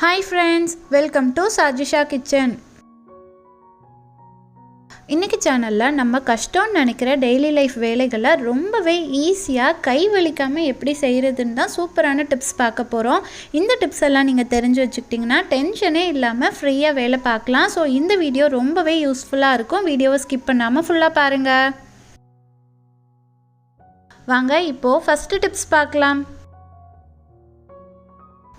Hi friends welcome to Sajisha kitchen இன்றைக்கி சேனலில் நம்ம கஷ்டம்னு நினைக்கிற டெய்லி லைஃப் வேலைகளை ரொம்பவே ஈஸியாக கை வலிக்காமல் எப்படி செய்கிறதுன்னு தான் சூப்பரான டிப்ஸ் பார்க்க போகிறோம் இந்த டிப்ஸ் எல்லாம் நீங்கள் தெரிஞ்சு வச்சுக்கிட்டிங்கன்னா டென்ஷனே இல்லாமல் ஃப்ரீயாக வேலை பார்க்கலாம். ஸோ இந்த வீடியோ ரொம்பவே யூஸ்ஃபுல்லாக இருக்கும். வீடியோவை ஸ்கிப் பண்ணாமல் ஃபுல்லாக பாருங்கள் வாங்க இப்போது ஃபஸ்ட்டு டிப்ஸ் பார்க்கலாம்.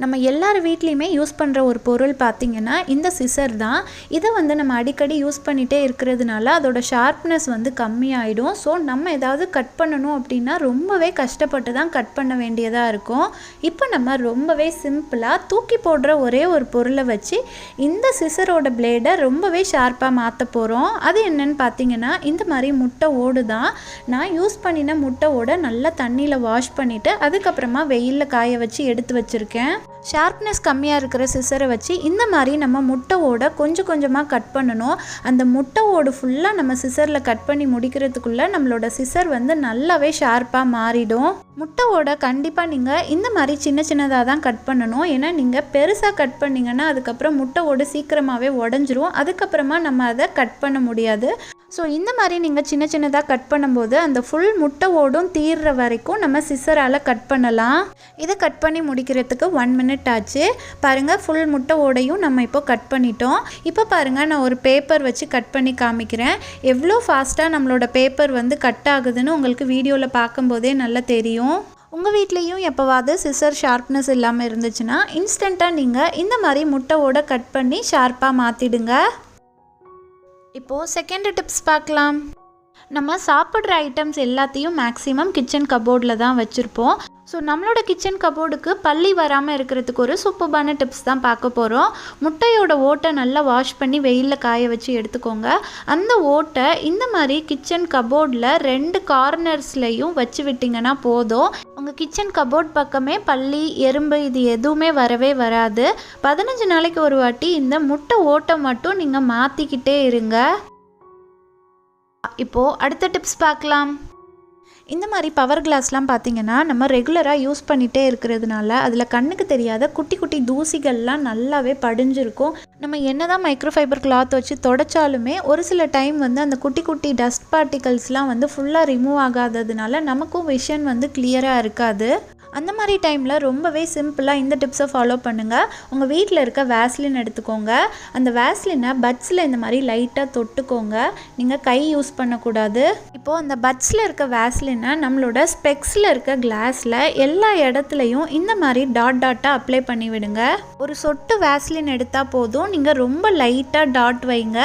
நம்ம எல்லார் வீட்லேயுமே யூஸ் பண்ணுற ஒரு பொருள் பார்த்திங்கன்னா இந்த சிசர் தான். இதை வந்து நம்ம அடிக்கடி யூஸ் பண்ணிகிட்டே இருக்கிறதுனால அதோட ஷார்ப்னஸ் வந்து கம்மியாயிடும். ஸோ நம்ம ஏதாவது கட் பண்ணணும் அப்படின்னா ரொம்பவே கஷ்டப்பட்டு தான் கட் பண்ண வேண்டியதாக இருக்கும். இப்போ நம்ம ரொம்பவே சிம்பிளாக தூக்கி போடுற ஒரே ஒரு பொருளை வச்சு இந்த சிசரோட பிளேடை ரொம்பவே ஷார்ப்பாக மாற்ற போகிறோம் அது என்னன்னு பார்த்தீங்கன்னா இந்த மாதிரி முட்டை ஓடு தான். நான் யூஸ் பண்ணின முட்டை ஓட நல்லா தண்ணியில் வாஷ் பண்ணிவிட்டு அதுக்கப்புறமா வெயிலில் காய வச்சு எடுத்து வச்சுருக்கேன். ஷார்ப்னஸ் கம்மியாக இருக்கிற சிசரை வச்சு இந்த மாதிரி நம்ம முட்டை ஓடை கொஞ்சம் கொஞ்சமாக கட் பண்ணணும். அந்த முட்டை ஓடு ஃபுல்லாக நம்ம சிசரில் கட் பண்ணி முடிக்கிறதுக்குள்ளே நம்மளோட சிசர் வந்து நல்லாவே ஷார்ப்பாக மாறிடும். முட்டை கண்டிப்பாக நீங்கள் இந்த மாதிரி சின்ன சின்னதாக தான் கட் பண்ணணும். ஏன்னா நீங்கள் பெருசாக கட் பண்ணிங்கன்னா அதுக்கப்புறம் முட்டை ஓடு சீக்கிரமாகவே உடஞ்சிரும். அதுக்கப்புறமா நம்ம அதை கட் பண்ண முடியாது. ஸோ இந்த மாதிரி நீங்கள் சின்ன சின்னதாக கட் பண்ணும்போது அந்த ஃபுல் முட்டை ஓடும் தீர்ற வரைக்கும் நம்ம சிசரால் கட் பண்ணலாம். இதை கட் பண்ணி முடிக்கிறதுக்கு ஒன் மினிட் ஆச்சு. பாருங்கள் ஃபுல் முட்டை ஓடையும் நம்ம இப்போ கட் பண்ணிட்டோம். இப்போ பாருங்கள் நான் ஒரு பேப்பர் வச்சு கட் பண்ணி காமிக்கிறேன். எவ்வளோ ஃபாஸ்ட்டாக நம்மளோட பேப்பர் வந்து கட் ஆகுதுன்னு உங்களுக்கு வீடியோவில் பார்க்கும்போதே நல்லா தெரியும். உங்கள் வீட்லேயும் எப்போவாவது சிசர் ஷார்ப்னஸ் இல்லாமல் இருந்துச்சுன்னா இன்ஸ்டண்ட்டாக நீங்கள் இந்த மாதிரி முட்டையோட கட் பண்ணி ஷார்ப்பாக மாற்றிடுங்க இப்போது செகண்ட் டிப்ஸ் பார்க்கலாம். நம்ம சாப்பிட்ற ஐட்டம்ஸ் எல்லாத்தையும் மேக்ஸிமம் கிச்சன் கபோர்டில் தான் வச்சுருப்போம். ஸோ நம்மளோட கிச்சன் கபோர்டுக்கு பள்ளி வராமல் இருக்கிறதுக்கு ஒரு சூப்பர்பான டிப்ஸ் தான் பார்க்க போகிறோம் முட்டையோட ஓட்டை நல்லா வாஷ் பண்ணி வெயிலில் காய வச்சு எடுத்துக்கோங்க. அந்த ஓட்டை இந்த மாதிரி கிச்சன் கபோர்டில் ரெண்டு கார்னர்ஸ்லையும் வச்சு விட்டிங்கன்னா போதும். உங்கள் கிச்சன் கபோர்ட் பக்கமே பள்ளி எறும்பு இது எதுவுமே வரவே வராது. பதினஞ்சு நாளைக்கு ஒரு வாட்டி இந்த முட்டை ஓட்டை மட்டும் நீங்கள் மாற்றிக்கிட்டே இருங்க. இப்போது அடுத்த டிப்ஸ் பார்க்கலாம். இந்த மாதிரி பவர் கிளாஸ்லாம் பார்த்தீங்கன்னா நம்ம ரெகுலராக யூஸ் பண்ணிகிட்டே இருக்கிறதுனால அதில் கண்ணுக்கு தெரியாத குட்டி குட்டி தூசிகள்லாம் நல்லாவே படிஞ்சிருக்கும். நம்ம என்ன தான் மைக்ரோஃபைபர் கிளாத் வச்சு தொடச்சாலுமே ஒரு சில டைம் வந்து அந்த குட்டி குட்டி டஸ்ட் பார்ட்டிகல்ஸ்லாம் வந்து ஃபுல்லாக ரிமூவ் ஆகாததுனால நமக்கும் விஷன் வந்து கிளியராக இருக்காது. அந்த மாதிரி டைமில் ரொம்பவே சிம்பிளாக இந்த டிப்ஸை ஃபாலோ பண்ணுங்கள் உங்கள் வீட்டில் இருக்க வேஸ்லின் எடுத்துக்கோங்க. அந்த வேஸ்லினை பட்ஸில் இந்த மாதிரி லைட்டாக தொட்டுக்கோங்க. நீங்கள் கை யூஸ் பண்ணக்கூடாது. இப்போது அந்த பட்ஸில் இருக்க வேஸ்லினை நம்மளோட ஸ்பெக்ஸில் இருக்க கிளாஸில் எல்லா இடத்துலையும் இந்த மாதிரி டாட் டாட்டாக அப்ளை பண்ணி விடுங்க. ஒரு சொட்டு வேஸ்லின் எடுத்தால் போதும். நீங்கள் ரொம்ப லைட்டாக டாட் வைங்க.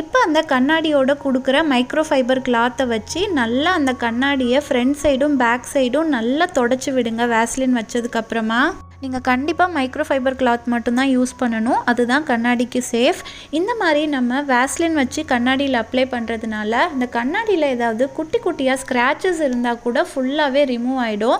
இப்போ அந்த கண்ணாடியோட கொடுக்குற மைக்ரோ ஃபைபர் கிளாத்தை வச்சு நல்லா அந்த கண்ணாடியை ஃப்ரண்ட் சைடும் பேக் சைடும் நல்லா தொடச்சி விடுங்க வேஸ்லின் வச்சதுக்கப்புறமா நீங்கள் கண்டிப்பாக மைக்ரோ ஃபைபர் கிளாத் மட்டும்தான் யூஸ் பண்ணணும். அதுதான் கண்ணாடிக்கு சேஃப் இந்த மாதிரி நம்ம வேஸ்லின் வச்சு கண்ணாடியில் அப்ளை பண்ணுறதுனால இந்த கண்ணாடியில் ஏதாவது குட்டி குட்டியாக ஸ்க்ராச்சஸ் இருந்தால் கூட ஃபுல்லாகவே ரிமூவ் ஆகிடும்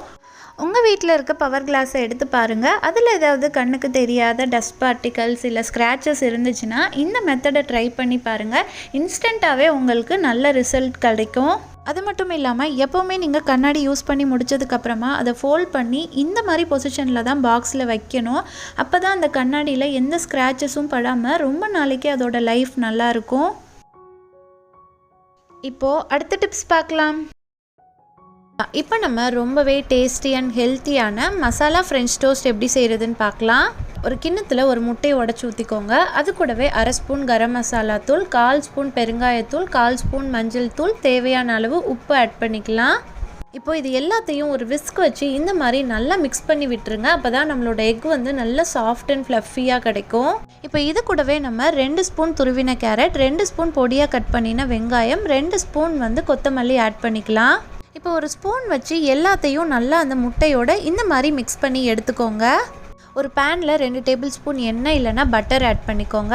உங்கள் வீட்டில் இருக்க பவர் கிளாஸை எடுத்து பாருங்கள் அதில் ஏதாவது கண்ணுக்கு தெரியாத டஸ்ட் பார்ட்டிகல்ஸ் இல்லை ஸ்க்ராச்சஸ் இருந்துச்சுன்னா இந்த மெத்தடை ட்ரை பண்ணி பாருங்கள் இன்ஸ்டண்ட்டாகவே உங்களுக்கு நல்ல ரிசல்ட் கிடைக்கும். அது மட்டும் இல்லாமல் எப்போவுமே நீங்கள் கண்ணாடி யூஸ் பண்ணி முடிச்சதுக்கப்புறமா அதை ஃபோல்ட் பண்ணி இந்த மாதிரி பொசிஷனில் தான் பாக்ஸில் வைக்கணும். அப்போ தான் அந்த கண்ணாடியில் எந்த ஸ்க்ராச்சஸும் படாமல் ரொம்ப நாளைக்கு அதோட லைஃப் நல்லாயிருக்கும் இப்போது அடுத்த டிப்ஸ் பார்க்கலாம். இப்போ நம்ம ரொம்பவே டேஸ்டி அண்ட் ஹெல்த்தியான மசாலா ஃப்ரெஞ்ச் டோஸ்ட் எப்படி செய்கிறதுன்னு பார்க்கலாம். ஒரு கிண்ணத்தில் ஒரு முட்டையை உடச்சி ஊற்றிக்கோங்க அது கூடவே அரை ஸ்பூன் கரம் மசாலா தூள் கால் ஸ்பூன் பெருங்காயத்தூள் கால் ஸ்பூன் மஞ்சள் தூள் தேவையான அளவு உப்பு ஆட் பண்ணிக்கலாம். இப்போ இது எல்லாத்தையும் ஒரு விஸ்க் வச்சு இந்த மாதிரி நல்லா மிக்ஸ் பண்ணி விட்டுருங்க. அப்போ தான் நம்மளோட எக் வந்து நல்ல சாஃப்ட் அண்ட் ஃப்ளஃபியாக கிடைக்கும். இப்போ இது கூடவே நம்ம ரெண்டு ஸ்பூன் துருவின கேரட் ரெண்டு ஸ்பூன் பொடியாக கட் பண்ணின வெங்காயம் ரெண்டு ஸ்பூன் வந்து கொத்தமல்லி ஆட் பண்ணிக்கலாம். இப்போ ஒரு ஸ்பூன் வச்சு எல்லாத்தையும் நல்லா அந்த முட்டையோட இந்த மாதிரி மிக்ஸ் பண்ணி எடுத்துக்கோங்க. ஒரு பேனில் ரெண்டு டேபிள் ஸ்பூன் எண்ணெய் இல்லைன்னா பட்டர் ஆட் பண்ணிக்கோங்க.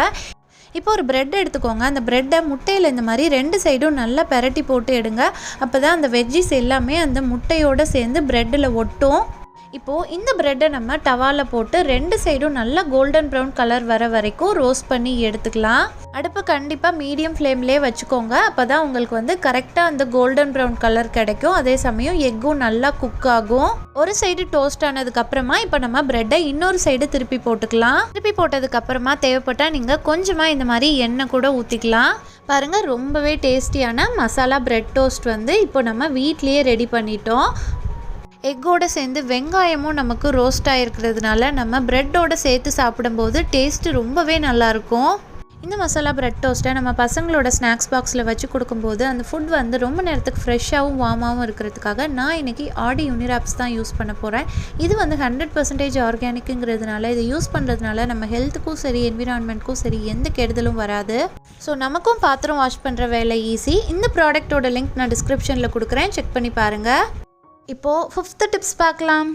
இப்போ ஒரு ப்ரெட் எடுத்துக்கோங்க. அந்த ப்ரெட்டை முட்டையில் இந்த மாதிரி ரெண்டு சைடும் நல்லா பெரட்டி போட்டு எடுங்க. அப்போ தான் அந்த வெஜ்ஜிஸ் எல்லாமே அந்த முட்டையோடு சேர்ந்து ப்ரெட்டில் ஒட்டும். இப்போது இந்த ப்ரெட்டை நம்ம டவாவில் போட்டு ரெண்டு சைடும் நல்லா கோல்டன் ப்ரௌன் கலர் வர வரைக்கும் ரோஸ்ட் பண்ணி எடுத்துக்கலாம். அடுப்பு கண்டிப்பாக மீடியம் ஃப்ளேம்லேயே வச்சுக்கோங்க. அப்போ தான் உங்களுக்கு வந்து கரெக்டாக அந்த கோல்டன் ப்ரௌன் கலர் கிடைக்கும். அதே சமயம் எக்கும் நல்லா குக் ஆகும். ஒரு சைடு டோஸ்ட் ஆனதுக்கப்புறமா இப்போ நம்ம ப்ரெட்டை இன்னொரு சைடு திருப்பி போட்டுக்கலாம். திருப்பி போட்டதுக்கப்புறமா தேவைப்பட்டால் நீங்கள் கொஞ்சமாக இந்த மாதிரி எண்ணெய் கூட ஊற்றிக்கலாம் பாருங்கள் ரொம்பவே டேஸ்டியான மசாலா பிரெட் டோஸ்ட் வந்து இப்போ நம்ம வீட்லேயே ரெடி பண்ணிட்டோம். எக்கோடு சேர்ந்து வெங்காயமும் நமக்கு ரோஸ்ட் ஆகிருக்கிறதுனால நம்ம ப்ரெட்டோடு சேர்த்து சாப்பிடும்போது டேஸ்ட்டு ரொம்பவே நல்லாயிருக்கும். இந்த மசாலா ப்ரெட் டோஸ்ட்டை நம்ம பசங்களோட ஸ்நாக்ஸ் பாக்ஸில் வச்சு கொடுக்கும்போது அந்த ஃபுட் வந்து ரொம்ப நேரத்துக்கு ஃப்ரெஷ்ஷாகவும் வார்மாகவும் இருக்கிறதுக்காக நான் இன்றைக்கி ஆடி யூனிராப்ஸ் தான் யூஸ் பண்ண போகிறேன் இது வந்து ஹண்ட்ரட் பர்சன்டேஜ் ஆர்கானிக்குங்கிறதுனால இதை யூஸ் பண்ணுறதுனால நம்ம ஹெல்த்துக்கும் சரி என்விரான்மெண்ட்க்கும் சரி எந்த கெடுதலும் வராது. ஸோ நமக்கும் பாத்திரம் வாஷ் பண்ணுற வேலை ஈஸி இந்த ப்ராடக்ட்டோட லிங்க் நான் டிஸ்கிரிப்ஷனில் கொடுக்குறேன். செக் பண்ணி பாருங்கள் இப்போது ஃபிஃப்த்து டிப்ஸ் பார்க்கலாம்.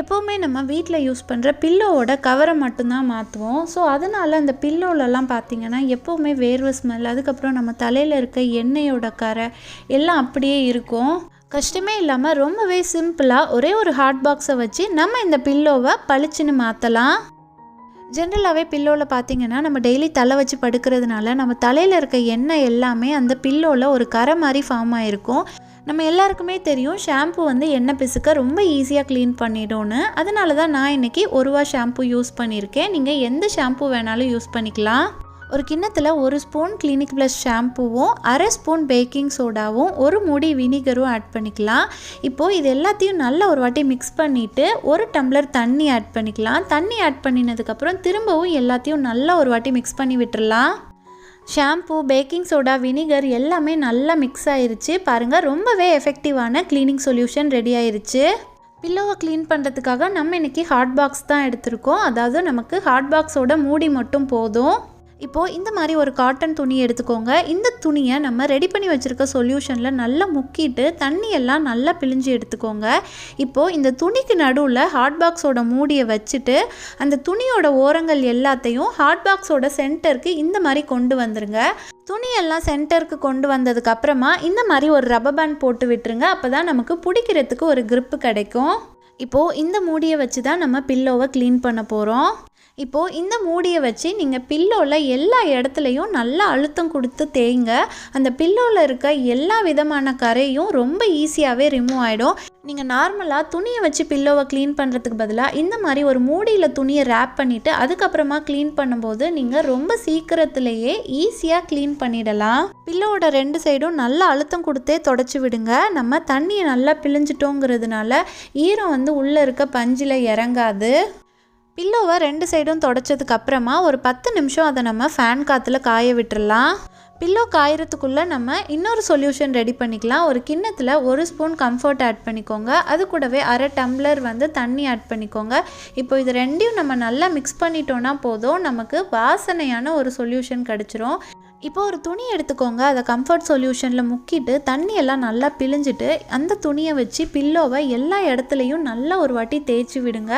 எப்போவுமே நம்ம வீட்டில் யூஸ் பண்ணுற பில்லோவோட கவரை மட்டும்தான் மாற்றுவோம் ஸோ அதனால் அந்த பில்லோலலாம் பார்த்திங்கன்னா எப்போவுமே வேர்வை ஸ்மெல் அதுக்கப்புறம் நம்ம தலையில் இருக்க எண்ணெயோட கரை எல்லாம் அப்படியே இருக்கும். கஷ்டமே இல்லாமல் ரொம்பவே சிம்பிளாக ஒரே ஒரு ஹாட் பாக்ஸை வச்சு நம்ம இந்த பில்லோவை பளிச்சுன்னு மாற்றலாம் ஜென்ரலாகவே பில்லோவில் பார்த்தீங்கன்னா நம்ம டெய்லி தலை வச்சு படுக்கிறதுனால நம்ம தலையில் இருக்க எண்ணெய் எல்லாமே அந்த பில்லோவில் ஒரு கரை மாதிரி ஃபார்ம் ஆகிருக்கும் நம்ம எல்லாருக்குமே தெரியும் ஷாம்பு வந்து எண்ணெய் பிசுக்க ரொம்ப ஈஸியாக க்ளீன் பண்ணிடும்னு. அதனால தான் நான் இன்றைக்கி ஒரு வா ஷாம்பு யூஸ் பண்ணியிருக்கேன் நீங்கள் எந்த ஷாம்பு வேணாலும் யூஸ் பண்ணிக்கலாம். ஒரு கிண்ணத்தில் ஒரு ஸ்பூன் கிளினிக் ப்ளஸ் ஷாம்புவும் அரை ஸ்பூன் பேக்கிங் சோடாவும் ஒரு முடி வினிகரும் ஆட் பண்ணிக்கலாம். இப்போது இது எல்லாத்தையும் நல்லா ஒரு வாட்டி மிக்ஸ் பண்ணிவிட்டு ஒரு டம்ளர் தண்ணி ஆட் பண்ணிக்கலாம். தண்ணி ஆட் பண்ணினதுக்கப்புறம் திரும்பவும் எல்லாத்தையும் நல்லா ஒரு வாட்டி மிக்ஸ் பண்ணி விட்டுறலாம். ஷாம்பு பேக்கிங் சோடா வினிகர் எல்லாமே நல்லா மிக்ஸ் ஆயிருச்சு. பாருங்கள் ரொம்பவே எஃபெக்டிவான க்ளீனிங் சொல்யூஷன் ரெடி ஆயிருச்சு. பில்லோவை க்ளீன் பண்ணுறதுக்காக நம்ம இன்றைக்கி ஹாட் பாக்ஸ் தான் எடுத்திருக்கோம். அதாவது நமக்கு ஹாட் பாக்ஸோட மூடி மட்டும் போதும். இப்போது இந்த மாதிரி ஒரு காட்டன் துணி எடுத்துக்கோங்க. இந்த துணியை நம்ம ரெடி பண்ணி வச்சுருக்க சொல்யூஷனில் நல்லா முக்கிட்டு தண்ணியெல்லாம் நல்லா பிழிஞ்சு எடுத்துக்கோங்க. இப்போது இந்த துணிக்கு நடுவில் ஹாட் பாக்ஸோட மூடியை வச்சுட்டு அந்த துணியோட ஓரங்கள் எல்லாத்தையும் ஹாட் பாக்ஸோட சென்டருக்கு இந்த மாதிரி கொண்டு வந்துருங்க. துணியெல்லாம் சென்டருக்கு கொண்டு வந்ததுக்கு அப்புறமா இந்த மாதிரி ஒரு ரப்பர் பேண்ட் போட்டு விட்டுருங்க. அப்போ தான் நமக்கு பிடிக்கிறதுக்கு ஒரு கிரிப்பு கிடைக்கும். இப்போது இந்த மூடியை வச்சு தான் நம்ம பில்லோவை க்ளீன் பண்ண போகிறோம் இப்போது இந்த மூடியை வச்சு நீங்கள் பில்லோவில் எல்லா இடத்துலையும் நல்லா அழுத்தம் கொடுத்து தேய்ங்க. அந்த பில்லோவில் இருக்க எல்லா விதமான கரையும் ரொம்ப ஈஸியாகவே ரிமூவ் ஆகிடும் நீங்கள் நார்மலாக துணியை வச்சு பில்லோவை க்ளீன் பண்ணுறதுக்கு பதிலாக இந்த மாதிரி ஒரு மூடியில் துணியை ரேப் பண்ணிவிட்டு அதுக்கப்புறமா க்ளீன் பண்ணும்போது நீங்கள் ரொம்ப சீக்கிரத்திலேயே ஈஸியாக க்ளீன் பண்ணிடலாம். பில்லோவோட ரெண்டு சைடும் நல்லா அழுத்தம் கொடுத்தே தொடச்சி விடுங்க. நம்ம தண்ணியை நல்லா பிழிஞ்சிட்டோங்கிறதுனால ஈரம் வந்து உள்ளே இருக்க பஞ்சில் இறங்காது. பில்லோவை ரெண்டு சைடும் தொடச்சதுக்கு அப்புறமா ஒரு பத்து நிமிஷம் அதை நம்ம ஃபேன் காற்றுல காய விட்டுடலாம் பில்லோ காயறதுக்குள்ளே நம்ம இன்னொரு சொல்யூஷன் ரெடி பண்ணிக்கலாம். ஒரு கிண்ணத்தில் ஒரு ஸ்பூன் கம்ஃபர்ட் ஆட் பண்ணிக்கோங்க. அது கூடவே அரை டம்ளர் வந்து தண்ணி ஆட் பண்ணிக்கோங்க. இப்போ இது ரெண்டையும் நம்ம நல்லா மிக்ஸ் பண்ணிட்டோன்னா போதும். நமக்கு வாசனையான ஒரு சொல்யூஷன் கிடச்சிரும். இப்போ ஒரு துணி எடுத்துக்கோங்க. அதை கம்ஃபர்ட் சொல்யூஷனில் முக்கிட்டு தண்ணியெல்லாம் நல்லா பிழிஞ்சிட்டு அந்த துணியை வச்சு பில்லோவை எல்லா இடத்துலையும் நல்லா ஒரு வாட்டி தேய்ச்சி விடுங்க.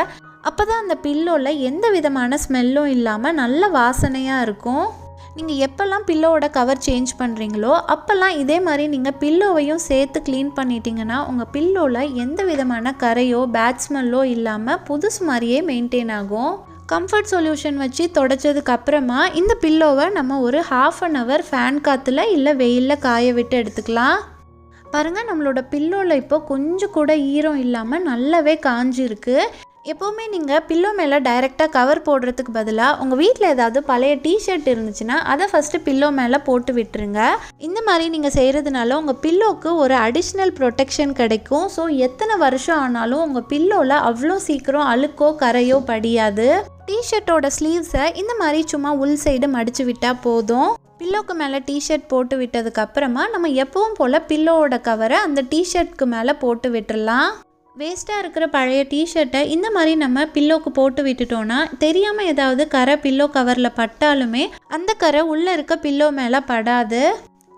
அப்போ தான் அந்த பில்லோவில் எந்த விதமான ஸ்மெல்லும் இல்லாமல் நல்ல வாசனையாக இருக்கும். நீங்கள் எப்போல்லாம் பில்லோவோட கவர் சேஞ்ச் பண்ணுறீங்களோ அப்போல்லாம் இதே மாதிரி நீங்கள் பில்லோவையும் சேர்த்து க்ளீன் பண்ணிட்டீங்கன்னா உங்கள் பில்லோவில் எந்த விதமான கரையோ பேட் ஸ்மெல்லோ இல்லாமல் புதுசு மாதிரியே மெயின்டைன் ஆகும். கம்ஃபர்ட் சொல்யூஷன் வச்சு தொடச்சதுக்கு அப்புறமா இந்த பில்லோவை நம்ம ஒரு ஹாஃப் அன் ஹவர் ஃபேன் காற்றுல இல்லை வெயிலில் காய விட்டு எடுத்துக்கலாம். பாருங்கள் நம்மளோட பில்லோவில் இப்போ கொஞ்சம் கூட ஈரம் இல்லாமல் நல்லாவே காஞ்சிருக்கு. எப்போவுமே நீங்கள் பில்லோ மேலே டைரெக்டாக கவர் போடுறதுக்கு பதிலாக உங்கள் வீட்டில் ஏதாவது பழைய டிஷர்ட் இருந்துச்சுன்னா அதை ஃபஸ்ட்டு பில்லோ மேலே போட்டு விட்டுருங்க. இந்த மாதிரி நீங்கள் செய்கிறதுனால உங்கள் பில்லோக்கு ஒரு அடிஷ்னல் ப்ரொடெக்ஷன் கிடைக்கும். ஸோ எத்தனை வருஷம் ஆனாலும் உங்கள் பில்லோவில் அவ்வளோ சீக்கிரம் அழுக்கோ கரையோ படியாது. டிஷர்ட்டோட ஸ்லீவ்ஸை இந்த மாதிரி சும்மா உள் சைடு மடித்து விட்டால் போதும். பில்லோக்கு மேலே டிஷர்ட் போட்டு விட்டதுக்கப்புறமா நம்ம எப்பவும் போல் பில்லோவோட கவரை அந்த டிஷர்ட்க்கு மேலே போட்டு விட்டுடலாம் வேஸ்ட்டாக இருக்கிற பழைய டிஷர்ட்டை இந்த மாதிரி நம்ம பில்லோக்கு போட்டு விட்டுட்டோன்னா தெரியாமல் ஏதாவது கரை பில்லோ கவரில் பட்டாலுமே அந்த கரை உள்ளே இருக்க பில்லோ மேலே படாது.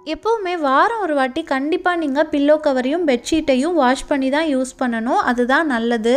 எப்போவுமே வாரம் ஒரு வாட்டி கண்டிப்பாக நீங்கள் பில்லோ கவரையும் பெட்ஷீட்டையும் வாஷ் பண்ணி தான் யூஸ் பண்ணணும். அதுதான் நல்லது.